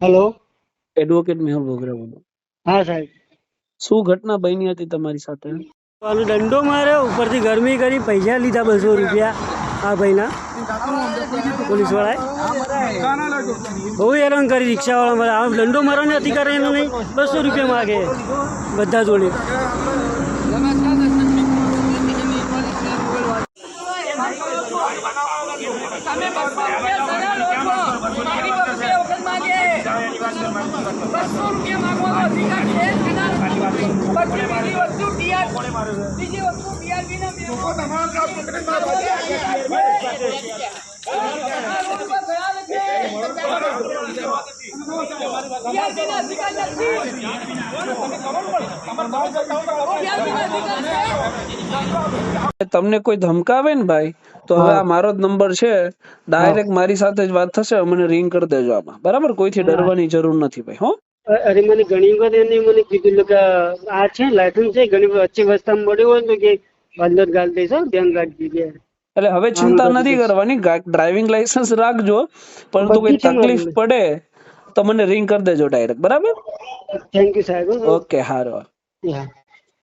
Hello? Advocate Mehul ભોગરા બોલો. હા સાહેબ. શું ઘટના બની હતી તમારી સાથે? આનો દંડો માર્યો ઉપરથી ગરમી કરી પૈસા લીધા બસો રૂપિયા આ ભાઈના. પોલીસ વાળાએ બહુ હેરાન કરી રિક્ષાવાળા મારા આમ દંડો મારવાનો અધિકાર એનો નહીં બસો રૂપિયા માગે. બધા જોડે. બસો રૂપિયા માંગવાનો અધિકાર છે પછી બીજી વસ્તુ બીજી વસ્તુ ટીઆરપી ના અધિકાર નથી અધિકાર છે તમને કોઈ ધમકાવે ને ભાઈ તો હવે આ મારો જ નંબર છે. ડાયરેક્ટ મારી સાથે જ વાત થશે મને રિંગ કરી દેજો આમાં. બરાબર? કોઈથી ડરવાની જરૂર નથી ભાઈ હો? અરે મને ઘણી વખત એને મને કીધું કે આ છે લાયસન્સ છે ઘણી વખત અચ્છી વસ્તા મળ્યું હોય તો કે બંદર ગાલ દઈશ ધ્યાન રાખજે કે એટલે હવે ચિંતા નથી કરવાની ડ્રાઇવિંગ લાયસન્સ રાખજો પરંતુ કોઈ તકલીફ પડે તો મને રિંગ કરી દેજો ડાયરેક્ટ બરાબર? થેન્ક યુ સાહેબ. ઓકે હારો. હા.